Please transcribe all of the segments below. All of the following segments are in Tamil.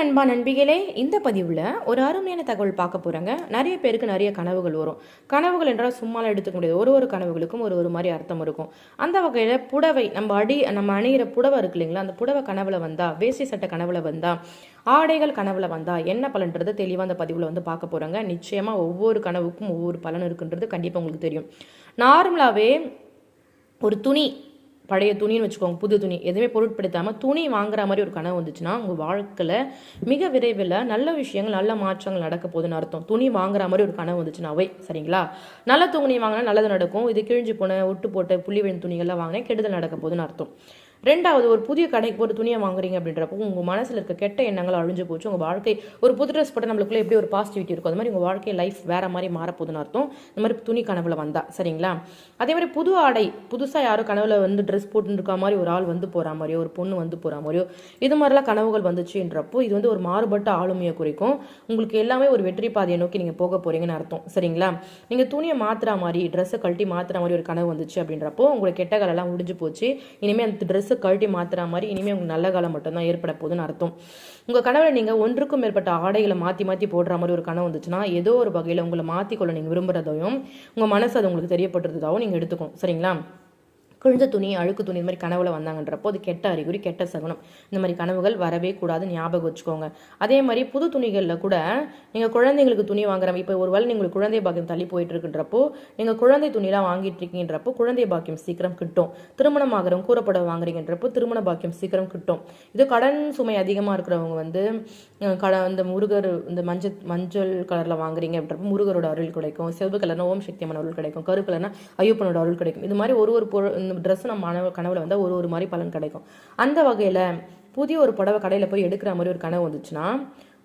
நண்பா நண்பிகளே இந்த பதிவில் ஒரு அருமையான தகவல் பார்க்க போகிறாங்க நிறைய பேருக்கு நிறைய கனவுகள் வரும். கனவுகள் என்றால் சும்மாலாம் எடுத்துக்க முடியாது. ஒரு ஒரு கனவுகளுக்கும் ஒரு ஒரு மாதிரி அர்த்தம் இருக்கும். அந்த வகையில் புடவை நம்ம அடி நம்ம அணிகிற புடவை இருக்கு இல்லைங்களா? அந்த புடவை கனவுல வந்தா வேஷ்டி சட்டை கனவுல வந்தா ஆடைகள் கனவுல வந்தா என்ன பலன்றது தெளிவாக அந்த பதிவில் வந்து பார்க்க போகிறாங்க நிச்சயமாக ஒவ்வொரு கனவுக்கும் ஒவ்வொரு பலன் இருக்குன்றது கண்டிப்பாக உங்களுக்கு தெரியும். நார்மலாகவே ஒரு துணி பழைய துணின்னு வச்சுக்கோங்க புது துணி. எதுவுமே பொருட்படுத்தாமல் துணி வாங்குற மாதிரி ஒரு கனவு வந்துச்சுன்னா உங்கள் வாழ்க்கையில் மிக விரைவில் நல்ல விஷயங்கள் நல்ல மாற்றங்கள் நடக்க போகுதுன்னு அர்த்தம். துணி வாங்குற மாதிரி ஒரு கனவு வந்துச்சுன்னாவே சரிங்களா? நல்ல துணி வாங்கினா நல்லது நடக்கும். இது கிழிஞ்சு போன ஒட்டு போட்ட புள்ளி விழுந்த துணிகள்லாம் வாங்கினா கெடுதல் நடக்க போகுதுன்னு அர்த்தம். ரெண்டாவது ஒரு புதிய கடைக்கு போட்டு துணியை வாங்குறீங்க அப்படின்றப்போ உங்கள் மனசில் இருக்க கெட்ட எண்ணங்கள் அழிஞ்சு போச்சு. உங்கள் வாழ்க்கை ஒரு புது ட்ரெஸ் போட்டு நம்மளுக்குள்ள எப்படி ஒரு பாசிட்டிவிட்டி இருக்கும்? அது மாதிரி உங்கள் வாழ்க்கை லைஃப் வேற மாதிரி மாறப்போகுதுன்னு அர்த்தம். இந்த மாதிரி துணி கனவுல வந்தா சரிங்களா? அதே மாதிரி புது ஆடை புதுசாக யாரும் கனவுல வந்து ட்ரெஸ் போட்டுன்னு மாதிரி ஒரு ஆள் வந்து போகிற மாதிரியோ ஒரு பொண்ணு வந்து போகிற மாதிரியோ இது மாதிரிலாம் கனவுகள் வந்துச்சுன்றப்போ இது வந்து ஒரு மாறுபட்ட ஆளுமையை குறிக்கும். உங்களுக்கு எல்லாமே ஒரு வெற்றி பாதையை நோக்கி நீங்கள் போக போறீங்கன்னு அர்த்தம் சரிங்களா? நீங்கள் துணியை மாத்துற மாதிரி ட்ரெஸ்ஸை கழட்டி மாத்துற மாதிரி ஒரு கனவு வந்துச்சு அப்படின்றப்போ உங்களுக்கு கெட்டகாலெல்லாம் முடிஞ்சு போச்சு. இனிமேல் அந்த ட்ரெஸ் ட்ரெஸ்ஸை கழட்டி மாத்துற மாதிரி இனிமேல் உங்களுக்கு நல்ல காலம் மட்டும்தான் ஏற்பட போகுதுன்னு அர்த்தம். உங்கள் கனவுல நீங்கள் ஒன்றுக்கும் மேற்பட்ட ஆடைகளை மாற்றி மாற்றி போடுற மாதிரி ஒரு கனவு வந்துச்சுன்னா ஏதோ ஒரு வகையில் உங்களை மாற்றிக்கொள்ள நீங்கள் விரும்புகிறதையும் உங்கள் மனசு அது உங்களுக்கு தெரியப்படுறதாகவும் நீங்கள் எடுத்துக்கணும் சரிங்களா? கிழிஞ்ச துணி அழுக்கு துணி இந்த மாதிரி கனவுல வந்தாங்கன்றப்போ அது கெட்ட அறிகுறி கெட்ட சகுனம். இந்த மாதிரி கனவுகள் வரவே கூடாது ஞாபகம் வச்சுக்கோங்க. அதே மாதிரி புது துணிகளில் கூட நீங்கள் குழந்தைங்களுக்கு துணி வாங்குற இப்போ ஒரு வேளை நீங்கள் குழந்தை பாக்கியம் தள்ளி போயிட்டு இருக்குன்றப்போ நீங்கள் குழந்தை துணிலாம் வாங்கிட்டு இருக்கீங்கன்றப்போ குழந்தை பாக்கியம் சீக்கிரம் கிட்டும். திருமணம் ஆகிறவங்க கூறப்பட வாங்குறீங்கன்றப்போ திருமண பாக்கியம் சீக்கிரம் கிட்டும். இது கடன் சுமை அதிகமாக இருக்கிறவங்க வந்து கட இந்த முருகர் இந்த மஞ்சள் மஞ்சள் கலரில் வாங்குறீங்க அப்படின்றப்போ முருகரோட அருள் கிடைக்கும். சிவப்பு கலர்னா ஓம் சக்தி அம்மன் அருள் கிடைக்கும். கரு கலர்னா ஐயப்பனோட அருள் கிடைக்கும். இது மாதிரி ஒரு ஒரு பொருள் இந்த ட்ரெஸ் நம்ம கனவு கனவுல வந்தால் ஒரு ஒரு மாதிரி பலன் கிடைக்கும். அந்த வகையில் புதிய ஒரு புடவை கடையில் போய் எடுக்கிற மாதிரி ஒரு கனவு வந்துச்சுன்னா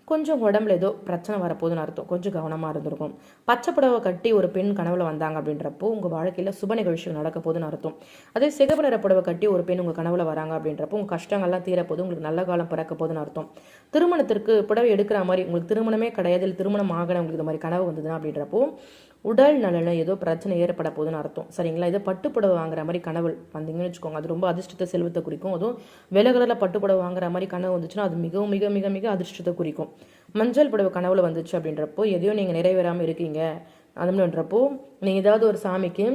கொஞ்சம் உடம்புல ஏதோ பிரச்சனை வரப்போகுதுன்னு அர்த்தம். கொஞ்சம் கவனமாக இருந்திருக்கும். பச்சை புடவை கட்டி ஒரு பெண் கனவுல வந்தாங்க அப்படின்றப்போ உங்கள் வாழ்க்கையில் சுப நிகழ்ச்சிகள் நடக்க போகுதுன்னு அர்த்தம். அதே சிகப்பு நிற புடவை கட்டி ஒரு பெண் உங்கள் கனவுல வராங்க அப்படின்றப்போ உங்கள் கஷ்டங்கள்லாம் தீரப்போது உங்களுக்கு நல்ல காலம் பிறக்க போகுதுன்னு அர்த்தம். திருமணத்திற்கு புடவை எடுக்கிற மாதிரி உங்களுக்கு திருமணமே கிடையாது இல்லை திருமணம் ஆகணும் உங்களுக்கு இந்த மாதிரி கனவு வந்ததுன்னா அப்படின்றப்போ உடல் நலன ஏதோ பிரச்சனை ஏற்பட போகுதுன்னு அர்த்தம். சரிங்களா? இதை பட்டுப்புடவை வாங்குற மாதிரி கனவு வந்தீங்கன்னு வச்சுக்கோங்க. அது ரொம்ப அதிர்ஷ்டத்தை செல்வத்தை குறிக்கும். அதுவும் வெள்ளை கலரில் பட்டுப்புடவை வாங்குற மாதிரி கனவு வந்துச்சுன்னா அது மிகவும் மிக மிக மிக அதிர்ஷ்டத்தை குறிக்கும். மஞ்சள் புடவை கனவுல வந்துச்சு அப்படின்றப்போ எதையோ நீங்கள் நிறைவேறாமல் இருக்கீங்க. அதுன்றப்போ நீங்கள் ஏதாவது ஒரு சாமிக்கு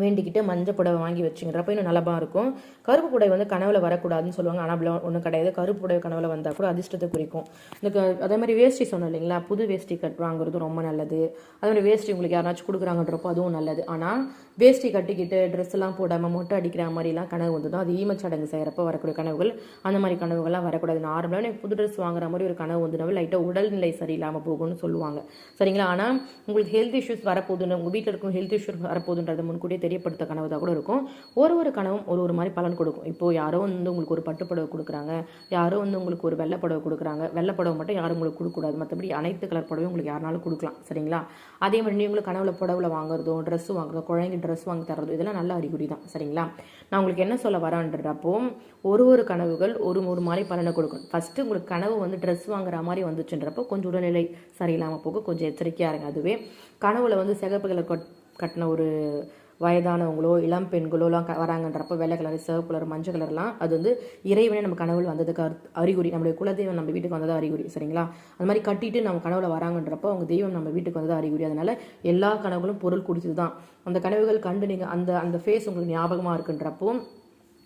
வேண்டிக்கிட்டு மஞ்சள் புடவை வாங்கி வச்சுங்கிறப்ப இன்னும் நலபாக இருக்கும். கருப்பு புடவை வந்து கனவுல வரக்கூடாதுன்னு சொல்லுவாங்க. ஆனால் அப்படி ஒன்றும் கிடையாது. கருப்பு புடவை கனவுல வந்தால் கூட அதிர்ஷ்டத்தை குறிக்கும். இந்த க- அதே மாதிரி வேஷ்டி சொன்னோம் இல்லைங்களா? புது வேஷ்டி கட் வாங்குறது ரொம்ப நல்லது. அதே மாதிரி வேஷ்டி உங்களுக்கு யாராச்சும் கொடுக்குறாங்கன்றப்போ அதுவும் நல்லது. ஆனால் வேஷ்டி கட்டிக்கிட்டு ட்ரெஸ் எல்லாம் போடாமல் மொட்டை அடிக்கிற மாதிரிலாம் கனவு வந்து அது ஈமச்சடங்கு செய்கிறப்ப வரக்கூடிய கனவுகள் அந்த மாதிரி கனவுகள்லாம் வரக்கூடாது. நார்மலாக எனக்கு புது ட்ரெஸ் வாங்குற மாதிரி ஒரு கனவு வந்துனாவே லைட்டாக உடல்நிலை சரியில்லாமல் போகும்னு சொல்லுவாங்க. சரிங்களா? ஆனால் உங்களுக்கு ஹெல்த் இஷ்யூஸ் வரப்போகுதுன்னு உங்கள் வீட்டில் இருக்கும் ஹெல்த் இஷ்யூஸ் வரப்போகுதுன்றதை முன்கூட்டியே தெரியப்படுத்த கனவு தான் கூட இருக்கும். ஒரு ஒரு கனவும் ஒரு ஒரு மாதிரி பலன் கொடுக்கும். இப்போது யாரோ வந்து உங்களுக்கு ஒரு பட்டுப்படவை கொடுக்குறாங்க யாரோ வந்து உங்களுக்கு ஒரு வெள்ளை புடவை கொடுக்குறாங்க வெள்ளப்படவை மட்டும் யாரும் உங்களுக்கு கொடுக்கக்கூடாது மற்றபடி அனைத்து கலர் புடவையும் உங்களுக்கு யாருனாலும் கொடுக்கலாம். சரிங்களா? அதே மாதிரி நீங்களும் கனவுல புடவுல வாங்குறதோ ட்ரெஸ் வாங்குறதோ குழந்தைங்க ட்ரெஸ் வாங்கி தரதோ இதெல்லாம் நல்ல அறிகுறி தான். சரிங்களா? நான் உங்களுக்கு என்ன சொல்ல வரேன்றப்போ ஒரு ஒரு கனவுகள் ஒரு ஒரு மாதிரி பலனை கொடுக்கும். ஃபர்ஸ்ட் உங்களுக்கு கனவு வந்து ட்ரெஸ் வாங்குற மாதிரி வந்துச்சுன்றப்போ கொஞ்சம் உடல்நிலை சரியில்லாமல் போக கொஞ்சம் எச்சரிக்கையாக இருங்க. அதுவே கனவுல வந்து சிகப்பு கலர் கட் கட்டின ஒரு வயதானவங்களோ இளம் பெண்களோலாம் வராங்கன்றப்போ வெள்ளை கலர் சிவப்பு கலர் மஞ்சள் கலர்லாம் அது வந்து இறைவனே நம்ம கனவுல வந்ததுக்கு அறிகுறி நம்மளுடைய குலதெய்வம் நம்ம வீட்டுக்கு வந்ததாக அறிகுறி சரிங்களா? அது மாதிரி கட்டிட்டு நம்ம கனவுல வராங்கன்றப்போ அவங்க தெய்வம் நம்ம வீட்டுக்கு வந்ததாக அறிகுறி. அதனால எல்லா கனவுகளும் பொருள் குடிச்சது தான் அந்த கனவுகள் கண்டு நீங்கள் அந்த அந்த ஃபேஸ் உங்களுக்கு ஞாபகமாக இருக்குன்றப்போ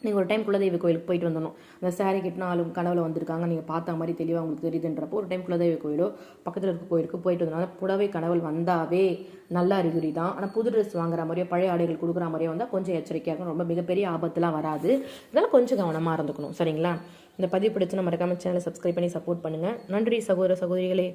நீங்கள் ஒரு டைம் குலதெய்வ கோயிலுக்கு போயிட்டு வந்துடணும் அந்த சாரி கட்டின ஆளும் கனவுல வந்திருக்காங்க. நீங்கள் பார்த்த மாதிரி தெளிவாக உங்களுக்கு தெரியுதுன்றப்போ ஒரு டைம் குலதெய்வ கோயிலோ பக்கத்தில் இருக்க கோயிலுக்கு போயிட்டு வந்தனால புடவை கனவுள் வந்தாவே நல்ல அறிகுறி தான். ஆனால் புது ட்ரெஸ் வாங்குற மாதிரியோ பழைய ஆடைகள் கொடுக்குற மாதிரியோ வந்தால் கொஞ்சம் எச்சரிக்கையாக இருக்கும் ரொம்ப மிகப்பெரிய ஆபத்துலாம் வராது. இதெல்லாம் கொஞ்சம் கவனமாக இருந்துக்கணும். சரிங்களா? இந்த பதிவு பிடிச்சுன்னா மறக்காமல் சேனலை சப்ஸ்கிரைப் பண்ணி சப்போர்ட் பண்ணுங்கள் நன்றி சகோதர சகோதரிகளே.